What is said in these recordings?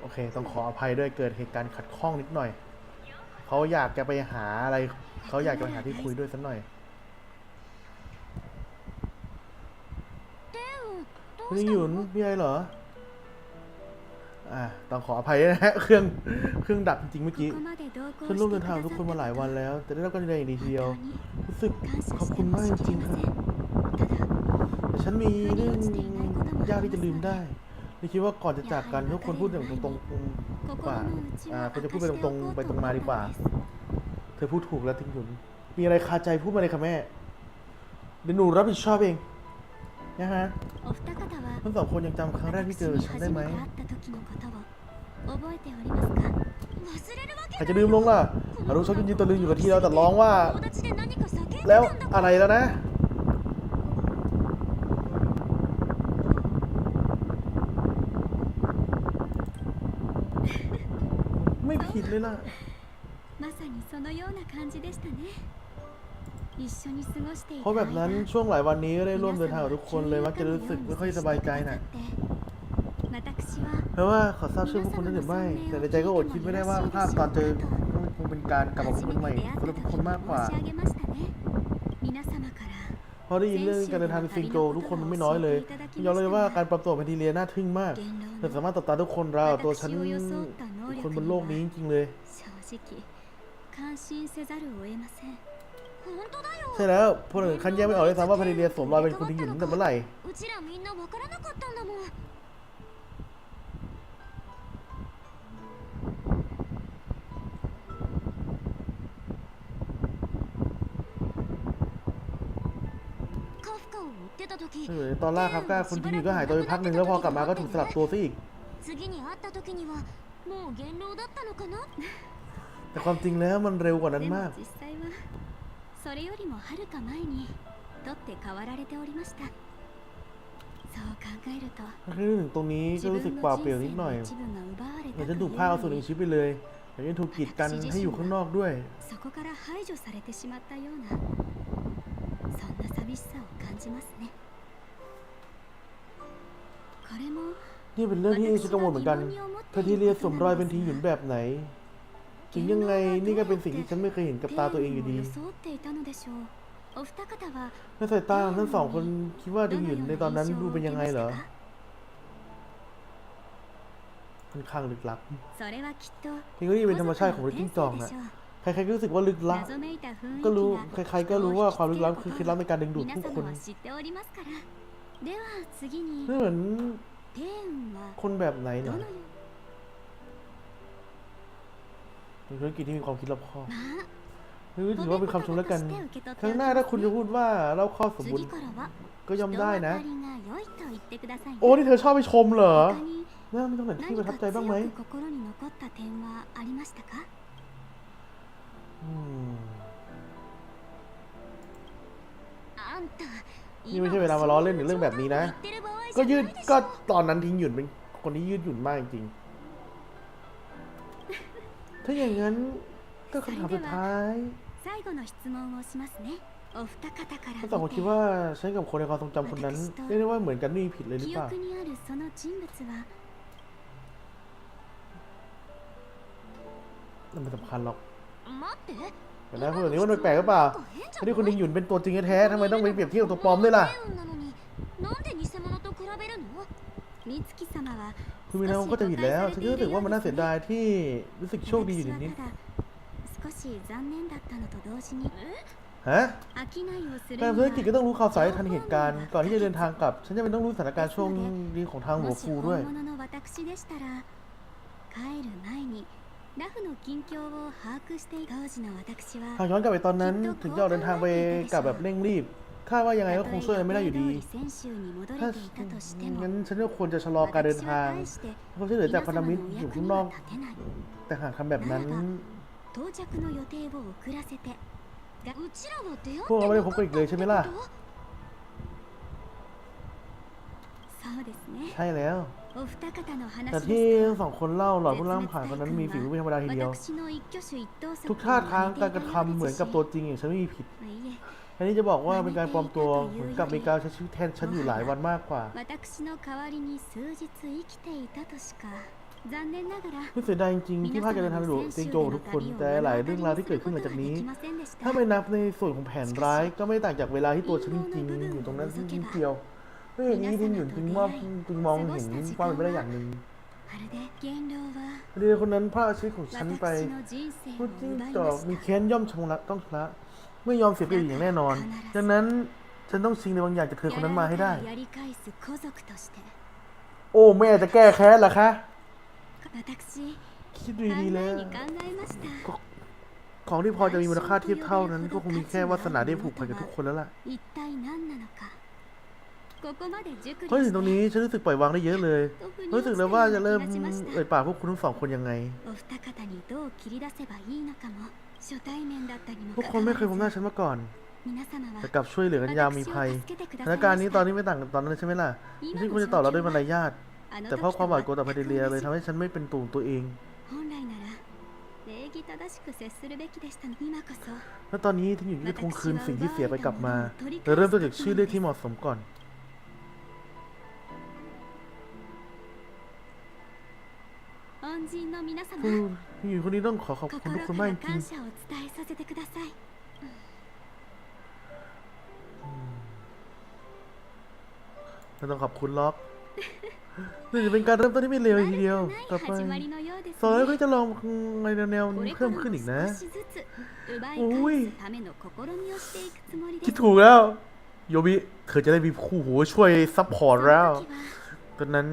โอเค ต้องขออภัยด้วยเกิดเหตุการณ์ขัดข้องนิดหน่อย เขาอยากจะไปหาอะไร เขาอยากจะไปหาที่คุยด้วยสักหน่อยคุณหยุนมีอะไรเหรอ อ่า ต้องขออภัยนะฮะ เครื่อง เครื่องดับจริงเมื่อกี้ฉันร่วมเดินทางทุกคนมาหลายวันแล้ว แต่ได้รับการดูแลอย่างดีทีเดียว รู้สึกขอบคุณมากจริงๆค่ะแต่ฉันมีเรื่องยากที่จะลืมได้ ไม่คิดว่าก่อนจะจากกันทุกคนพูดอย่างตรงๆดีกว่าอ่าควรจะพูดไปตรงๆ ไปตรงมาดีกว่า เธอพูดถูกแล้วทิ้งหยุน มีอะไรคาใจพูดมาเลยค่ะแม่ เดี๋ยวหนูรับผิดชอบเอง นะฮะทั้งสองคนยังจำครั้งแรกที่เจอฉันได้ไหมใครจะลืมลงล่ะฮารุชอบยืนตะลึงอยู่กับที่แล้วแต่ร้องว่า แล้วอะไรแล้วนะ ไม่ผิดเลยล่ะ まさにそのような感じでしたね一緒に過ごしてい เพราะแบบนั้นช่วงหลายวันนี้ก็ได้ร่วมเดินทางกับทุกคนเลยมักจะรู้สึกไม่ค่อยสบายใจน่ะ 私は เพราะว่าขอทราบชื่อพวกคุณได้หรือไม่ แต่ในใจก็อดคิดไม่ได้ว่าภาพตอนเจอคงเป็นการกลับมาพบกันใหม่สำหรับทุกคนมากกว่า 申し上げましたね皆様から เพราะได้ยินเรื่องการเดินทางในซิงโจทุกคนมันไม่น้อยเลยยอมรับเลยว่าการปรับตัวของแพนทีเรียน่าทึ่งมาก 言論 เธอสามารถตบตาทุกคนราวกับตัวฉัน ุกคนบนโลกนี้จริงเลยใช่แล้วพวกเราขั้นแยกไม่ออกเลยซ้ำว่าพาริเดียสวมรอยเป็นคนที่อยู่ตั้งแต่เมื่อไหร่ตอนล่าครับก็คุณที่นี่ก็หายตัวไปพักหนึ่งแล้วพอกลับมาก็ถูกสลับตัวซะอีก もう元老だったのかな แต่ความจริงแล้วมันเร็วกว่านั้น でも มาก 実際はそれよりもはるか前に取って代わられておりましたそう考えると ถ้านึกถึงตรงนี้ก็ 自 รู้สึก 分 เปล่า の เปลี่ยว 人 นิด 生 หน่อย の一部が奪われ เหมือน た ฉันถูก か พา の เอา よ ส่วน う หนึ่ง に ชีวิตไปเลยแต่ยังถูกกีดกันให้อยู่ข้างนอกด้วย そこから排除されてしまったようなそんな寂しさを感じますねこれも นี่เป็นเรื่องที่ฉัชกังวลเหมือนกันเธอที่เรียสมรอยเป็นทีหยุนแบบไหน ถึงยังไงนี่ก็เป็นสิ่งที่ฉันไม่เคยเห็นกับตาตัวเองอยู่ดีในสายตาทั้งสองคนคิดว่าทีหยุนในตอนนั้นดูเป็นยังไงเหรอค่อนข้างลึกลับทีนี้เป็นธรรมชาติของจิ้งจองนะใครๆก็รู้สึกว่าลึกลับ ก็รู้ ใครๆก็รู้ว่าความลึกลับคือคิดลับในการดึงดูดผู้คนเหมือน คนแบบไหนเนาะเป็นธุรกิจที่มีความคิดรอบคอบนี่ถือว่าเป็นคำชมแล้วกัน ครั้งหน้าถ้าคุณจะพูดว่าเราข้อสมบูรณ์ก็ย่อมได้นะ โอ้นี่เธอชอบไปชมเหรอน่ามีตรงไหนที่ประทับใจบ้างไหมนี่ไม่ใช่เวลามาล้อเล่นหรือเรื่องแบบนี้นะ ก็ยืดก็ตอนนั้นทิ้งหยุ่นเป็นคนที่ยืดหยุ่นมากจริงๆถ้าอย่างนั้นก็คำถามสุดท้าย 最後の質問をしますねお二方から ทั้งสองคนคิดว่าฉันกับคนในความทรงจำคนนั้นเรียกได้ว่าเหมือนกันไม่มีผิดเลยหรือ 記 เปล่า 憶にあるその人物は นั่นไม่สำคัญหรอก 待って แต่นะพูดแบบนี้มันแปลกๆหรือเปล่าถ้าที่คนทิ้งหยุ่นเป็นตัวจริงแท้ๆทำไมต้องไปเปรียบเทียบกับตัวปลอมด้วยล่ะ 美月様は คุณมีนาก็จะผิดแล้ว ฉันก็รู้สึกว่ามันน่าเสียดายที่รู้สึกโชคดีอยู่นิด 私はただ少し残念だったのと同時に ๆฮะ 商いをする การ に ธุรกิจก็ は ต้องรู้ข่าวสารให้ทันเหตุการณ์ก่อนที่จะเดินทางกลับ ฉันจะเป็นต้องรู้สถานการณ์ช่วงนี้ของทางหลว も ง し ฟูด้วย 本物の私でしたら帰る前にラフの近況を把握してい当時の私 หาก は ย้อนกลับไปตอนนั้น ถึงจะออกเดินทางไปกลับแบบเร่งรีบ คาดว่ายังไงก็คงช่วยไม่ได้อยู่ดี ถ้างั้นฉันก็ควรจะชะลอการเดินทางเพราะที่เหลือจากพันธมิตรอยู่ข้างนอก แต่หากทำแบบนั้นพวกเราไม่ได้พบกันอีกเลยใช่ไหมล่ะ ใช่แล้ว แต่ที่สองคนเล่าหล่อดผู้ล่างผ่านคนนั้นมีฝีมือไม่ธรรมดาทีเดียว ทุกท่าทางการกระทำเหมือนกับตัวจริงอย่างฉันไม่มีผิด อันนี้จะบอกว่าเป็นการปลอมตัวเหมือนกับมีการใช้ชีวิตแทนฉันอยู่หลายวันมากกว่าไม่เสียดายจริงๆที่พลาดการเดินทางหลวงจริงโจทุกคน แต่หลายเรื่องราวที่เกิดขึ้นหลังจากนี้ ถ้าไม่นับในส่วนของแผนร้ายก็ไม่ต่างจากเวลาที่ตัวฉันจริงอยู่ตรงนั้นนิดเดียวเด้วยเหตุนี้จึงหยุดจึงมอบจึงมองเห็นความเป็นไปได้อย่างหนึ่งเรือคนนั้นพลาดชีวิตของฉันไปพูดจิ้งจอกมีแค้นย่อมชงรักต้องชนะ ไม่ยอมเสียเปรียบอย่างแน่นอน ดังนั้นฉันต้องชิงในบางอย่างจากเธอคนนั้นมาให้ได้ โอ้แม่จะแก้แค้นเหรอคะคิดดีๆแล้วของที่พอจะมีมูลค่าเทียบเท่านั้น ก็คงมีแค่วาสนาได้ผูกพันกับทุกคนแล้วล่ะพอถึงตรงนี้ฉันรู้สึกปล่อยวางได้เยอะเลย รู้สึกแล้วว่าจะเริ่มเอ่ยปากพวกคุณทั้งสองคนยังไง ทุกคนไม่เคยพบหน้าฉันมาก่อน แต่กลับช่วยเหลือกันยามมีภัยสถานการณ์นี้ตอนนี้ไม่ต่างกับตอนนั้นใช่ไหมล่ะไม่ใช่คุณจะตอบเราด้วยมารยาทแต่เพราะความหวาดกลัวต่อพาเดเลียเลยทำให้ฉันไม่เป็นตัวตัวเองแล้วตอนนี้ท่านอยู่ที่ทวงคืนสิ่งที่เสียไปกลับมาเราเริ่มต้นจากชื่อเรียกที่เหมาะสมก่อน 人の皆様 ผู้อยู่คนนี้ต้องขอขอบคุณทุก 心 คน か มาก ら จริง 感謝をお伝えさせてください ๆเราต้องขอบคุณล็อกนี่จะเป็นการเริ่มต้นที่ไม่เลวทีเดียว ต่อ 悪 ไป くない始まりのようです สองแล้วก็ ね จะลองในแนว これ ๆ か เพิ่ ら ม も ขึ้นอีกนะ 少しずつ奪い โอ้ย 返すための試みをしていくつもりで คิด す ถูกแล้วโยบิเธอจะได้มีคู่หูช่วยซัพพอร์ต そ แล้ว の時は ตอนนั้น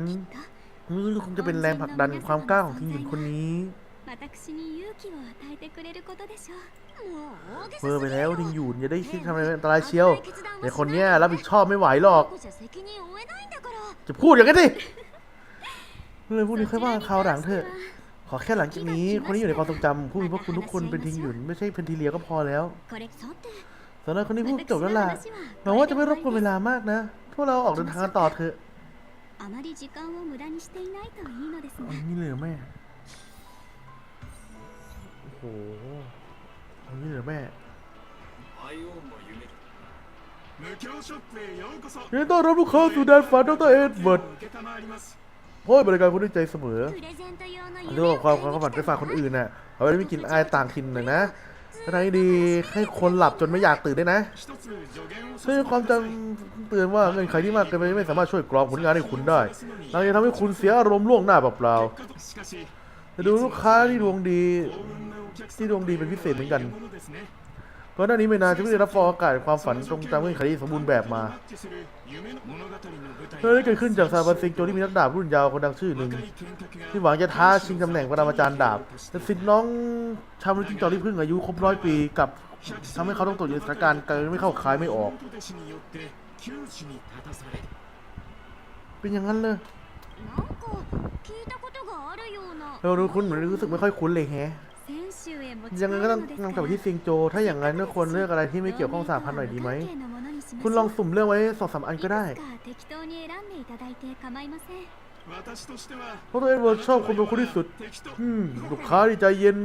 มือคงจะเป็นแรงผลักดันความกล้าของทีมหญิงคนนี้เมื่อไปแล้วทิงหยุนจะได้คิดทำอะไรอันตรายเชียวแต่คนเนี้ยรับผิดชอบไม่ไหวหรอก จะพูดอย่างนี้นดิเลยพวกนี้ค่อยว่าคราวหลังเถอะ ขอแค่หลังจากนี้ คนนี้อยู่ในความทรงจำผู้มีพระคุณทุกคนเป็นทิงหยุนไม่ใช่เพนทีเลียก็พอแล้วสำหรับคนนี้พูดจบแล้วล่ะหมายว่าจะไม่รบกวนเวลามากนะ พวกเราออกเดินทางกันต่อเถอะ あまり時間を無駄にしていないといいのです อั が นนี้เลยเหรอแม่ โอ้โหอันนี้เลยเหรอแม่ アイオンの夢無教ショップへようこそ ยินดีต้อนรับลูกค้าสู่แดนฝันดรเอ็ดเวิร์ด 受けたまわります เพราะให้บริการคนด้วยใจเสมอ プレゼント用の เรื่องความความฝันไปฝากคนอื่นน่ะเอาไว้ไม่กินอายต่างถิ่นหน่อยนะ อะไรดีให้คนหลับจนไม่อยากตื่นได้นะซึ่งความจำเตือนว่าเงินใครที่มากเกินไปไม่สามารถช่วยกรองผลงานให้คุณได้หางจาทำให้คุณเสียอารมณ์ล่วงหน้าเปล่าๆจะดูลูกค้าที่ดวงดี ที่ดวงดีเป็นพิเศษเหมือนกันเพราะหน้านี้ไม่นานจะไม่ได้รับฟออากาศความฝันตรงตามเงื่อนไขที่สมบูรณ์แบบมา เรื่องนี้เกิดขึ้นจากซาบันซิงโจที่มีนักดาบรุ่นยาวคนดังชื่อหนึ่งที่หวังจะท้าชิงตำแหน่งประธานาจารย์ดาบแต่สิทธิ์น้องชาวมนุษย์จิ้งจอที่เพิ่งอายุครบร้อยปีกับทำให้เขาต้องตกอยู่ในสถานการณ์การไม่เข้าขายไม่ออก เป็นอย่างนั้นเลยเราดูคุ้นเหมือนรู้สึกไม่ค่อยคุ้นเลยแฮยังไงก็ต้องนำกลับไปที่ซิงโจ ถ้าอย่างนั้นควรเลือกอะไรที่ไม่เกี่ยวข้องสาพันหน่อยดีไหม คุณลองสุ่มเลือกไว้สองสามอันก็ได้เพราะตัวเอ็ดเวิร์ดชอบคุณเป็นคนที่สุดลูกค้าดีใจเย็น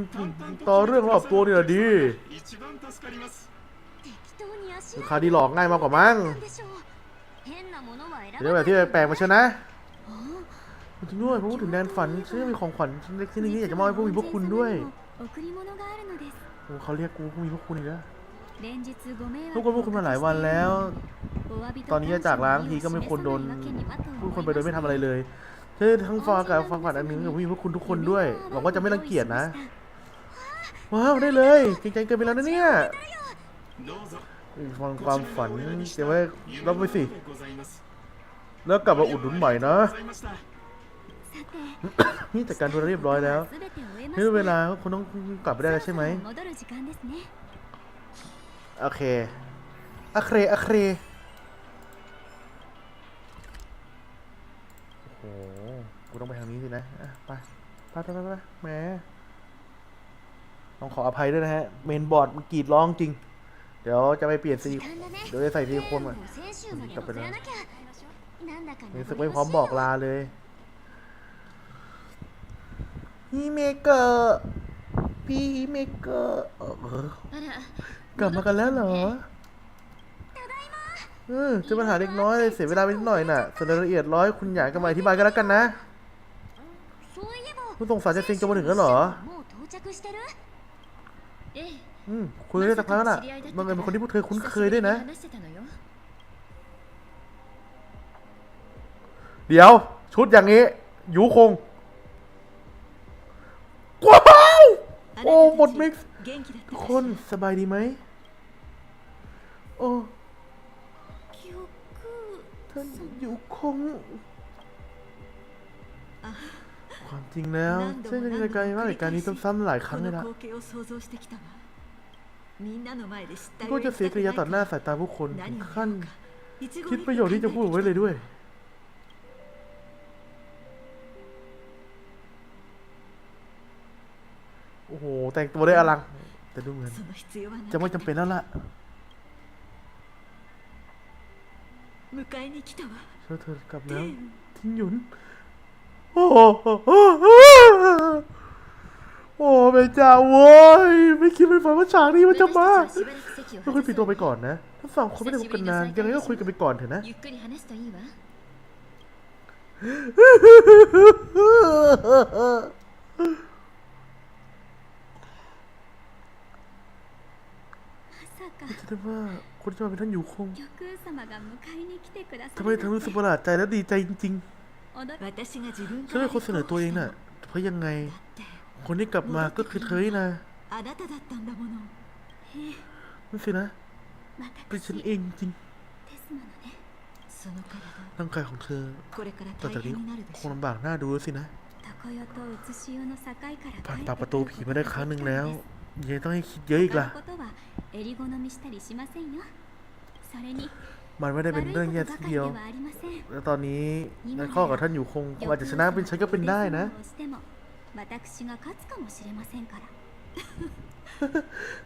ต่อเรื่องรอบตัวนี่แหละดีลูกค้าดีหลอกง่ายมากกว่ามั้งเดี๋ยวแบบที่แปลกมาชนะจริด้วยพอพูดถึงแดนฝันฉันมีของขวัญเล็กที่นี้อยากจะมอบให้พวกมีพวกคุณด้วยโอ้เขาเรียกกูพวกมีพวกคุณอีกแล้ว ทุกคนพูดคุณมาหลายวันแล้ว ตอนนี้จากล้างทีก็ไม่ควรโดนพูดคนไปโดยไม่ทำอะไรเลยเธอทั้งฟากับฟังฝันอันมิงกับพี่พวกคุณทุกคนด้วยหวังว่าจะไม่รังเกียจนะว้าวได้เลยจริงใจเกินไปแล้วนะเนี่ยฟังความฝันเดี๋ยวไว้รับไปสิแล้วกลับมาอุดหนุนใหม่นะนี่จัดการทุนเรียบร้อยแล้วนี่เวลาคุณต้องกลับไปได้แล้วใช่ไหม โอเคอะเครอะเครโอ้โห กูต้องไปทางนี้สินะอ่ไปไปไปไปไปแหมต้องขออภัยด้วยนะฮะ เมนบอร์ดมันกรีดร้องจริง เดี๋ยวจะไปเปลี่ยนสีเดี๋ยวจะใส่ซีโคนก่อนกลับไปนะรู้สึกไม่พร้อมบอกลาเลยฮีเมเกอร์พี่เมเกอร์ กลับมากันแล้วเหรอ เออเจอปัญหาเล็กน้อยเลยเสียเวลาไปนิดหน่อยน่ะส่วนรายละเอียดร้อยคุณหยากกันมาอธิบายกันแล้วกันนะคุณสงสารจะเซิงจะมาถึงแล้วเหรอ อืมคุยได้สักพักน่ะ มันเป็นคนที่พวกเธอคุ้นเคยด้วยนะ เดี๋ยว ชุดอย่างนี้ยูคงว้าวโอ้หมดมิกซ์ทุกคนสบายดีไหม โอ้ท่านอยู่คง ความจริงแล้วเช่นในการว่าเหตุการณ์นี้ต้องซ้ำหลายครั้งเลยนะก็จะเสียกริยาต่อหน้าสายตาผู้คนขั้น คิดประโยชน์ที่จะพูดไว้เลยด้วยโอ้โห แต่งตัวได้อลัง แต่ดูเหมือนจะไม่จำเป็นแล้วล่ะ 迎えに来たわ เธอเธอกลับแล้ว 天 ทิ้งหยุน โอ้โหโอ้แม่เจ้าโว้ย ไม่คิดไม่ฝันว่าฉากนี้มันจะมา 私たちはしばらく席を ต้องคุยปิดตัวไป 外そう ก่อนนะทั้งสองคนไม่ได้พบกันนาน ยังไงก็คุยกันไปก่อนเถอะนะ ゆっくり話すといいわまさか แสดงว่า ธเจ้าเป็นท่านอยู่คงทำไมท่านรู้สึกประหลาดใจและดีใจจริงๆฉันเป็นคนเสนอตัวเองน่ะเพราะยังไง คนที่กลับมาก็คือเธอนะไม่นสินะเป็นฉันเองจริงร่างกายของเธอต่อจากนี้คงลำบากหน้าดูสินะผ่านปากประตูผีมาได้ครั้งหนึ่งแล้ว ยังต้องให้คิดเยอะอีกล่ะมันไม่ได้เป็นเรื่องแย่ทีเดียว แล้วตอนนี้นายข้อกับท่านอยู่คงอาจจะชนะเป็นฉันก็เป็นได้นะ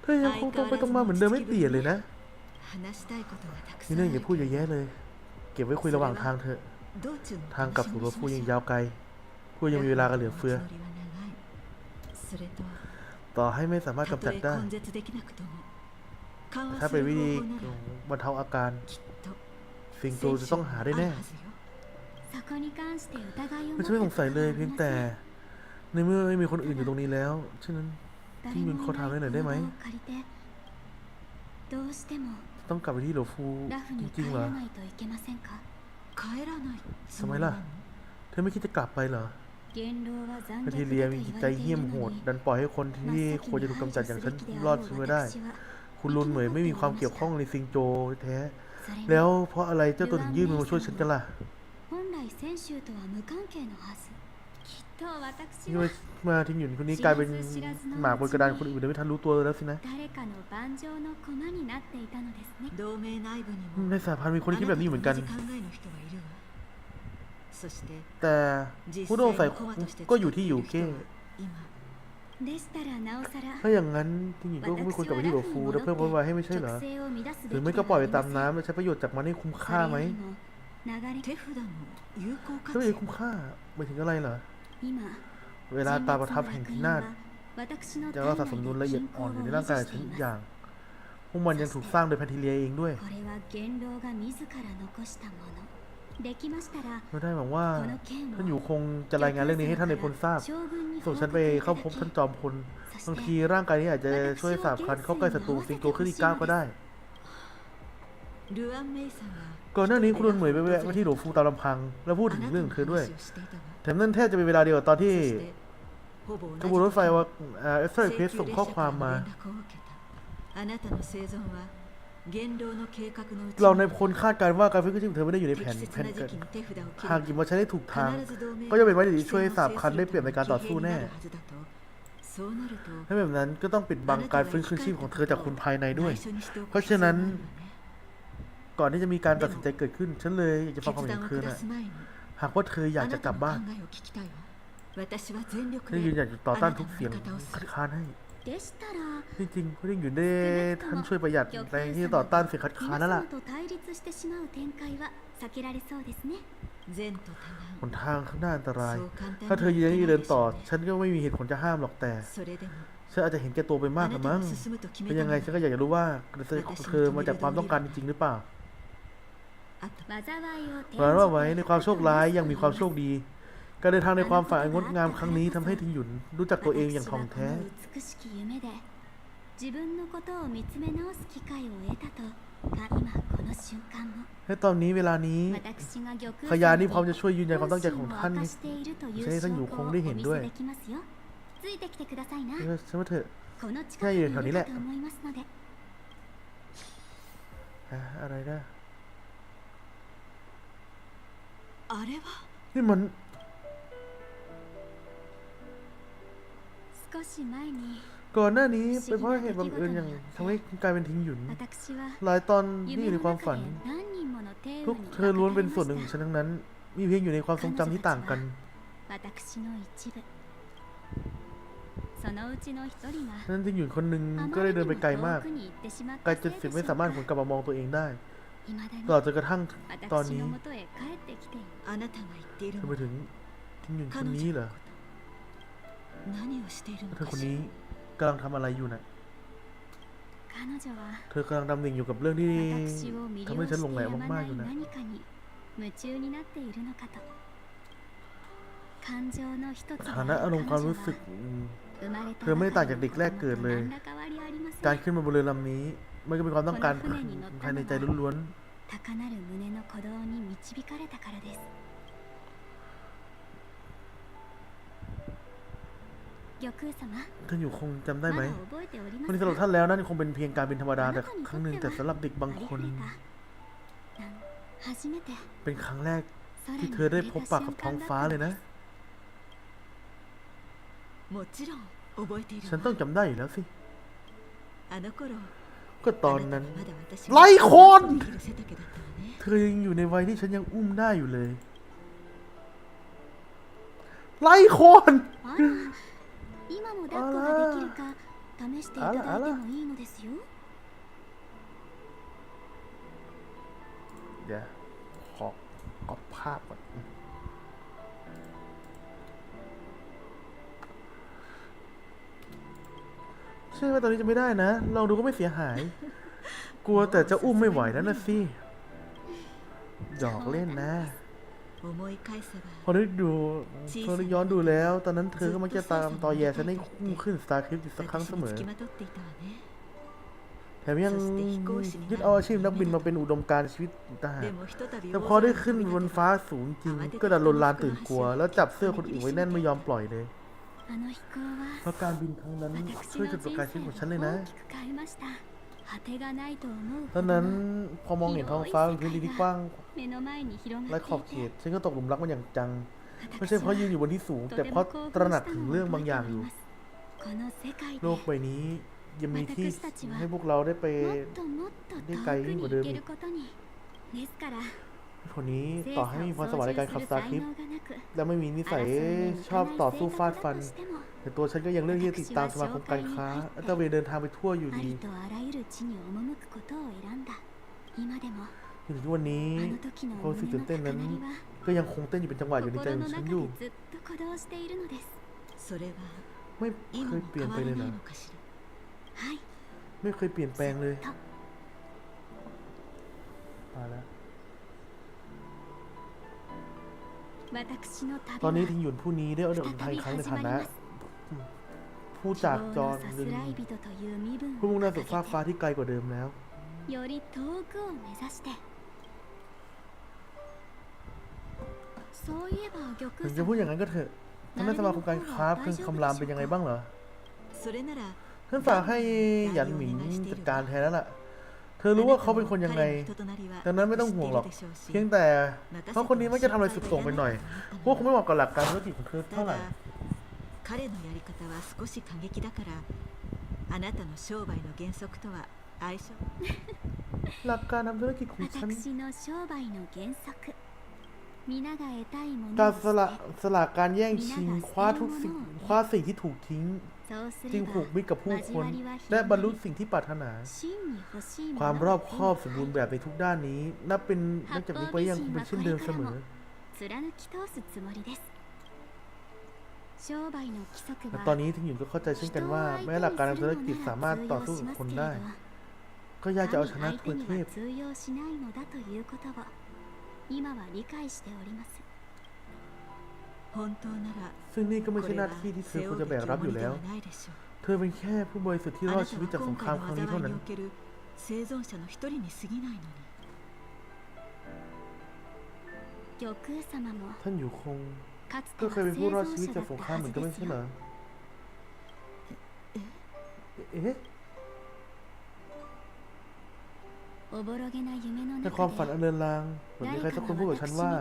เธอยังคงตรงไปตรงมาเหมือนเดิมไม่เปลี่ยนเลยนะนี่เรื่องอย่าพูดเยอะแยะเลย เก็บไว้คุยระหว่างทางเถอะ ทางกลับสุโรพูดยังยาวไกลพูดยังมีเวลากันเหลือเฟือ ต่อให้ไม่สามารถกำจัดได้ถ้าเป็นวิธีบรรเทาอาการ สิ่งตูจะต้องหาได้แน่ไม่ใช่ไม่สงสัยเลยเพียงแต่ ในเมื่อไม่มีคนอื่นอยู่ตรงนี้แล้วฉะนั้นที่มึงขอถามหน่อยได้ไหมต้องกลับไปที่หลวฟูจริงๆเหรอทำไมล่ะ เธอไม่คิดจะกลับไปเหรอ แบคทีเรียมีจิตใจเหี้ยมโหด ดันปล่อยให้คนที่ควรจะถูกกำจัดอย่างฉันรอดขึ้นมาได้ คุณลุนเหมยไม่มีความเกี่ยวข้องในซิงโจแท้ แล้วเพราะอะไรเจ้าตัวถึงยื่นมือมาช่วยฉันกันล่ะนี่มาทิ้งอยู่คนนี้กลายเป็นหมาบนกระดานคนอื่นโดยไม่ทันรู้ตัวแล้วสินะในสาพันธ์มีคนที่คิดแบบนี้เหมือนกัน แต่ผู้ร่วมฝ่ายก็อยู่ที่ยูเคถ้าอย่างนั้นที่หญิงก็ไม่ควรกลับไปที่หลฟูแล้วเพิ่มวุ่นวายให้ไม่ใช่เหรอหรือไม่ก็ปล่อยไปตามน้ำแล้วใช้ประโยชน์จากมันให้คุ้มค่าไหมถ้าไม่คุ้มค่าหมายถึงอะไรเหรอเวลาตาประทับแห่งทินาศยัรักษาสมดุลละเอียดอ่อนอยู่ในร่างกายฉันอย่างพวกมันยังถูกสร้างโดยแพทิเลียเองด้วย เราได้หวังว่าท่านอยู่คงจะรายงานเรื่องนี้ให้ท่านในพลทราบ ส่วนฉันไปเข้าพบท่านจอมพล บางทีร่างกายนี้อาจจะช่วยสาบคันเข้าใกล้ศัตรูสิงโตขึ้นอีกก้าวก็ได้ ก่อนหน้านี้คุณลุงเหมยไปแวะมาที่หลวงฟูตามลำพัง แล้วพูดถึงเรื่องคือด้วย แถมนั่นแทบจะเป็นเวลาเดียวตอนที่กบวนรถไฟว่าเอสเซอร์เพสส่งข้อความมา เราในคนคาดการณ์ว่าการฟื้นคืนชีพเธอไม่ได้อยู่ในแผนแผนเกิรหากหยิมมาใช้ได้ถูกทาง ก็จะเป็นไม้ดีที่ช่วยให้สาบคันได้เปรียบในการต่อสู้แน่ถ้าแบบนั้นก็ต้องปิดบังการฟื้นคืนชีพของเธอจากคุณภายในด้วย เพราะฉะนั้น ก่อนที่จะมีการตัดสินใจเกิดขึ้น ฉันเลยอยากจะฟังความเห็นเธอนะหากว่าเธออยากจะกลับบ้านฉันยืนหยัดต่อต้านทุกเสียงคัดค้านให้ ที่จริงเขาเรียนงอยู่ในท่านช่วยประหยัดแรงที่ต่อต้านเสียขัดขานั่นแหละหนทางข้างหน้าอันตราย ถ้าเธอยืนยันมเดินต่อ ฉันก็ไม่มีเหตุผลจะห้ามหรอกแต่ฉันอาจจะเห็นแก่ตัวไปมากกว่มั้งเป็นยังไงฉันก็อยากจะรู้ว่ากระแสของเธอมาจากความต้องการจริงหรือเปล่าหมายว่าไว้ในความโชคร้ายยังมีความโชคดี การเดินทางในความฝันงดงามครั้งนี้ทำให้ทิงหยุนรู้จักตัวเองอย่างท่องแท้ให้ตอนนี้เวลานี้ขยานี่พร้อมจะช่วยยืนยันความตั้งใจของท่านให้ท่านอยู่คงได้เห็นด้วยใช่ไหมเถอะแค่อยู่แถวนี้แหละอะไรนะนี่มัน ก่อนหน้านี้เป็นเพราะเหตุบางเอิญอย่างทำให้กลายเป็นทิ้งหยุน หลายตอนที่อยู่ในความฝัน ทุกเธอล้วนเป็นส่วนหนึ่งฉันทั้งนั้น มีเพียงอยู่ในความทรงจำที่ต่างกันนั้นทิ้งหยุนคนหนึ่งก็ได้เดินไปไกลมาก ไกลจนสิไม่สามารถหวนกลับมามองตัวเองได้ตลอดจนกระทั่งตอนนี้ทำไมถึงทิ้งหยุ่นคนนี้เหรอ เธอคนนี้กำลังทำอะไรอยู่นะเธอกำลังดำดิ่งอยู่กับเรื่องที่ทำให้ฉันหลงไหลมากๆอยู่นะฐานะอารมณ์ความรู้สึก เธอไม่ได้ต่างจากเด็กแรกเกิดเลย การขึ้นมาบนเรือลำนี้มันก็เป็นความต้องการภายในใจล้วนๆ ท่านอยู่คงจำได้ไหมวันนี้สำหรับท่านแล้วนั่นคงเป็นเพียงการบินธรรมดาแต่ครั้งหนึ่งแต่สำหรับเด็กบางคน เป็นครั้งแรกที่เธอได้พบปากกับท้องฟ้าเลยนะ ฉันต้องจำได้อยู่แล้วสิ ก็ตอนนั้น ไล่คน เธอยังอยู่ในวัยที่ฉันยังอุ้มได้อยู่เลย ไล่คน 今も抱っこができるか試していただいてもいいのですよ เดี๋ยวขอขอภาพก่อนใช่ว่าตอนนี้จะไม่ได้นะ ลองดูก็ไม่เสียหาย กลัวแต่จะอุ้มไม่ไหวนั่นน่ะสิหยอกเล่นนะ 思い返せば พอได้ดูพอได้ย้อนดูแล้ว ตอนนั้นเธอก็มักจะตามต่อแย่ฉันให้คู่ขึ้นสตาร์คลิปอีกสักครั้งเสมอแถมยังยึดเอาอาชีพนักบินมาเป็นอุดมการชีวิตทหารแต่พอได้ขึ้นบนฟ้าสูงจริง ก็ดันลนลานตื่นกลัว แล้วจับเสื้อคนอื่นไว้แน่นไม่ยอมปล่อยเลยเพราะการบินครั้งนั้นช่วยจุดประกายชีวิตของฉันเลยนะ ดังนั้นพอมองเห็นท้องฟ้าเป็นพื้นที่กว้างและขอบเขตฉันก็ตกหลุมรักมันอย่างจัง ไม่ใช่เพราะยืนอยู่บนที่สูง แต่เพราะตระหนักถึงเรื่องบางอย่างอยู่ โลกใบนี้ยังมีที่ให้พวกเราได้ไปได้ไกลยิ่งกว่าเดิมอีกคนนี้ต่อให้ไมีพรสวรรค์ในการขับซาร์คลิป และไม่มีนิสัยชอบต่อสู้ฟาดฟัน แต่ตัวฉันก็ยังเลือกที่ติดตามสมาคมการค้าและตะเวนเดินทางไปทั่วอยู่ดีจนถึงวันนี้ความรู้สึกตื่นเต้นนั้น ก็ยังคงเต้นอยู่เป็นจังหวะอยู่ในใจของฉันอยู่ไม่เคยเปลี่ยนไปเลยนะไม่เคยเปลี่ยนแปลงเลยมาแล้วตอนนี้ทิงหยุนผู้นี้ได้เอาเดินไทยครั้งในฐานะ ผู้จากจอนหนึ่งผู้มุ่งหน้าสู่ฟ้าฟ้าที่ไกลกว่าเดิมแล้วถึงจะพูดอย่างนั้นก็เถอะท่านแม่สมาคมการค้าเพิ่คำรามเป็นยังไงบ้างเหรอท่านฝากให้หยันหมิงจัดการแทนแล้วล่ะ เธอรู้ว่าเขาเป็นคนยังไงดังนั้นไม่ต้องห่วงหรอก เพียงแต่เพราะคนนี้มักจะทำอะไรสุดโต่งไปหน่อย พวกคงไม่เหมาะกับหลักการธุรกิจของเธอเท่าไหร่ 彼のやり方は少し過激だからあなたの商売の原則とは相性 หลักการทำธุรกิจของฉัน 私の商売の原則皆が得たいもの การ を สละสละการแย่งชิงคว้าทุกสิ่งคว้าสิ่งที่ถูกทิ้ง そうす จึ れ ง ば ผูกมิตรกับผู้คน 交わりは広がり และบรรลุสิ่งที่ปรารถนา 真に欲しいも ความ の ร を อบคอบสมบูรณ์แบบในทุกด้านนี้ นับเป็นนับจากนี้ไปยังคงเป็นเช่นเดิมเสมอ แต่ตอนนี้ถึงหยุนก็เข้าใจเช่นกันว่าแม้หลักการทางธุรกิจสามารถต่อสู้กับคนได้ ก็ยากจะเอาชนะทุนเทพซึ่งนี่ก็ไม่ใช่หน้าที่ที่เธอควรจะแบกรับอยู่แล้ว เธอเป็นแค่ผู้บริสุทธิ์ที่รอดชีวิตจากสงครามครั้งนี้เท่านั้นท่านอยู่คง ก็เคยเป็นผู้รอดชีวิตจากสงครามเหมือนกันไม่ใช่เหรอ เอ๊ะในความฝันอันเลือนลางเหมือนมีใครสักคนพูดกับฉันว่า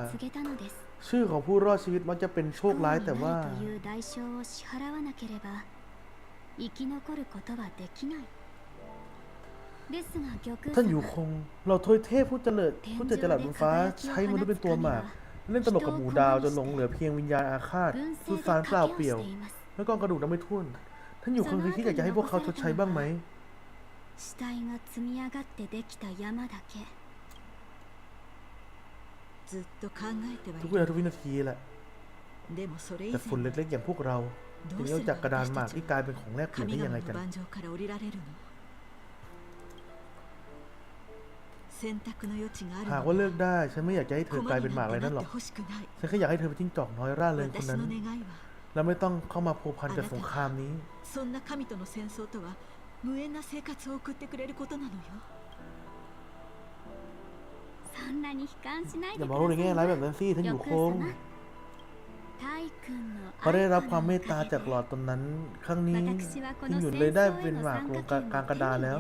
ชื่อของผู้รอดชีวิตมักจะเป็นโชคร้ายแต่ว่าท่านอยู่คง เราทวยเทพผู้เจริญผู้เจริญจลัดบนฟ้า ใช้มนุษย์เป็นตัวหมาก เล่นตลกกับหมูดาวจนหลงเหลือเพียงวิญญาณอาฆาต 分 สุ 析 สาน で เปล่า 賭 เปลี่ け ยว をしています แล้วก็กระดูกน้ำไม่ทุ่นท่านอยู่คงเคยคิดอยากจะให้พวกเขาชดใช้บ้างไหม 死体が積み上がってできた山だけずっと考えては ทุก い เวลา る ทุกวินาทีแหละ でもそれ以 แต่ 前 ฝุ่น に เล็กๆอย่างพวกเรา ど จะ う เลี้ยว すれ จากก ば ระดานห 私 มาก たち ที่กลายเป็นของแลกเปลี่ยน 神 ได้ 々 ยังไง の กัน หากว่าเลือกได้ ฉันไม่อยากจะให้เธอกลายเป็นหมากเลยนั่นหรอก ฉันแค่อยากให้เธอไปทิ้งจอกน้อยร่าเริงคนนั้น แล้วไม่ต้องเข้ามาพัวพันกับสงครามนี้อย่ามาโลกในแง่ร้ายแบบนั้นสิท่านอยู่โค้งเขาได้รับความเมตตาจากหลอดตนนั้น ครั้งนี้ทิงหยุดเลยได้เป็นหมากลงกลางกระดาแล้ว